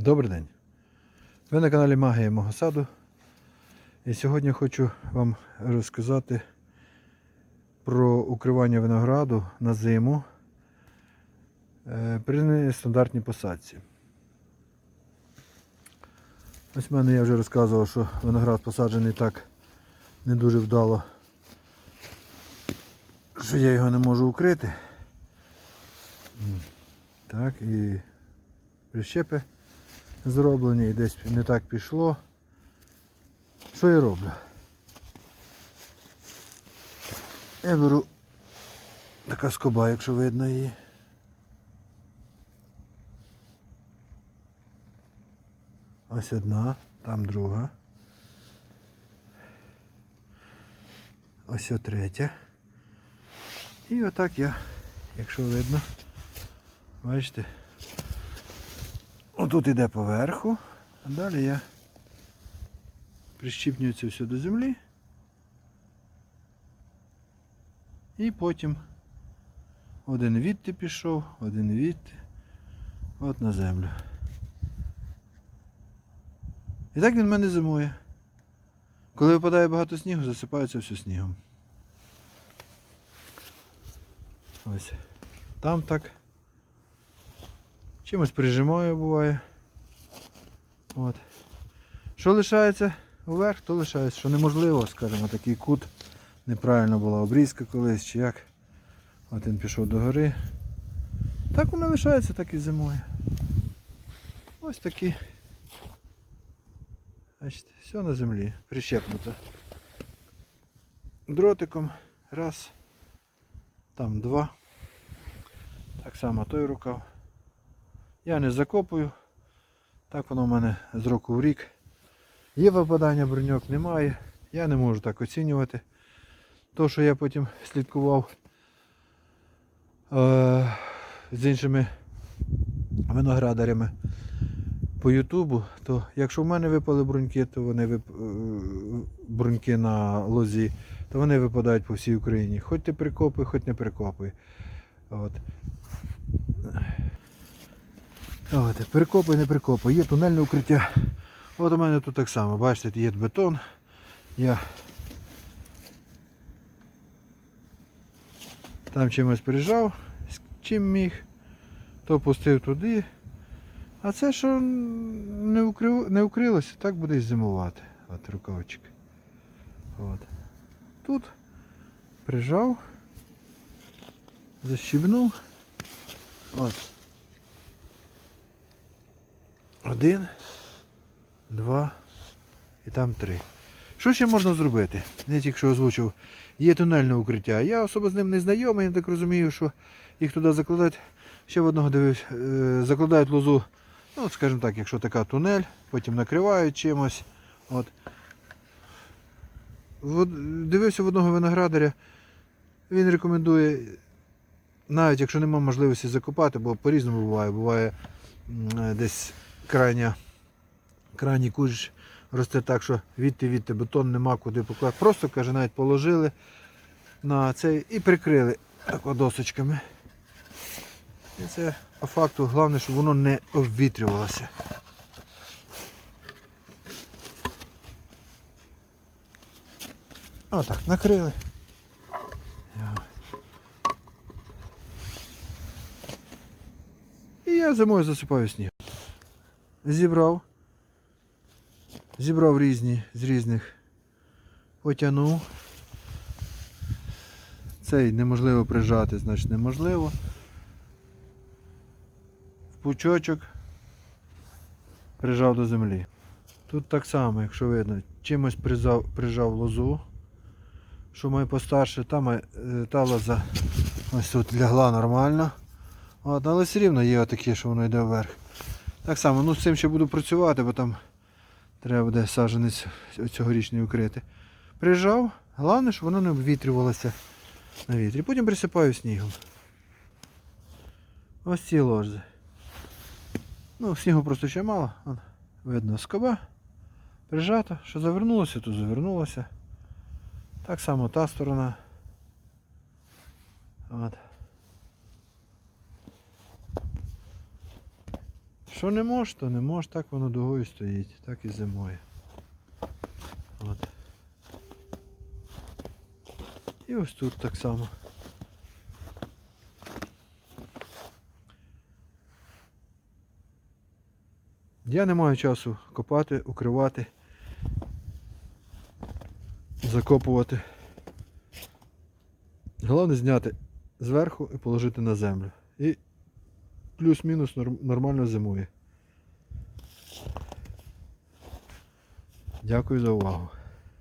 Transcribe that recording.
Добрий день! Ви на каналі Магія мого саду. І сьогодні хочу вам розказати про укривання винограду на зиму е, при нестандартній посадці. Ось в мене я вже розказував, що виноград посаджений так не дуже вдало, що я його не можу укрити. Так, і прищепи зроблені і десь не так пішло. Що я роблю? Я беру така скоба, якщо видно її. Ось одна, там друга. Ось третя. І отак я, якщо видно, бачите, Отут іде поверху, а далі я прищіпнюю це все до землі. І потім один відти пішов, один відти, от на землю. І так він в мене зимує. Коли випадає багато снігу, засипається все снігом. Ось. Там так. Чимось прижимаю буває. От. Що лишається вверх, то лишається, що неможливо, скажімо, такий кут. Неправильно була обрізка колись чи як. От він пішов до гори. Так воно лишається, так і зимою. Ось такі. Бачите, все на землі. Прищепнуто. Дротиком. Раз. Там два. Так само той рукав. Я не закопую. Так воно в мене з року в рік. Є випадання броньок, немає. Я не можу так оцінювати. То, що я потім слідкував е- з іншими виноградарями по Ютубу, то якщо в мене випали бруньки, то вони вип... е, бруньки на лозі, то вони випадають по всій Україні. Хоч ти прикопуй, хоч не прикопуй. От. От, перекопай, не перекопай. Є тунельне укриття. От у мене тут так само, бачите, є бетон. Я там чимось прижав, з чим міг, то пустив туди. А це що не, укрив, не укрилося, так буде і зимувати. От рукавчик. От. Тут прижав, защібнув. От. Один, два і там три. Що ще можна зробити? Я тільки що озвучив. Є тунельне укриття. Я особо з ним не знайомий, я так розумію, що їх туди закладають. Ще в одного дивився, е, закладають лозу, ну, скажімо так, якщо така тунель, потім накривають чимось. От. Дивився в одного виноградаря, він рекомендує, навіть якщо немає можливості закопати, бо по-різному буває. Буває е, десь крайня, крайній кущ росте так, що відти відти бетон нема куди покласти. Просто каже, навіть положили на цей і прикрили тако досочками. І це по факту головне, щоб воно не обвітрювалося. Отак, накрили. І я зимою засипаю сніг. Зібрав. Зібрав різні з різних. Потягнув. Цей неможливо прижати, значить неможливо. В пучочок прижав до землі. Тут так само, якщо видно, чимось прижав, прижав лозу, що має постарше, та, май- е, та лоза ось тут лягла нормально. От, але все рівно є отакі, що воно йде вверх. Так само, ну з цим ще буду працювати, бо там треба буде саджанець цьогорічний укрити. Прижав, головне, щоб воно не обвітрювалося на вітрі. Потім присипаю снігом. Ось ці ложзи. Ну, снігу просто ще мало. Вон, видно скоба. Прижато, що завернулося, то завернулося. Так само та сторона. От. Що не можеш, то не можеш, так воно дугою стоїть, так і зимою. От. І ось тут так само. Я не маю часу копати, укривати, закопувати. Головне зняти зверху і положити на землю. І плюс-мінус нормально зимує. Дякую за увагу.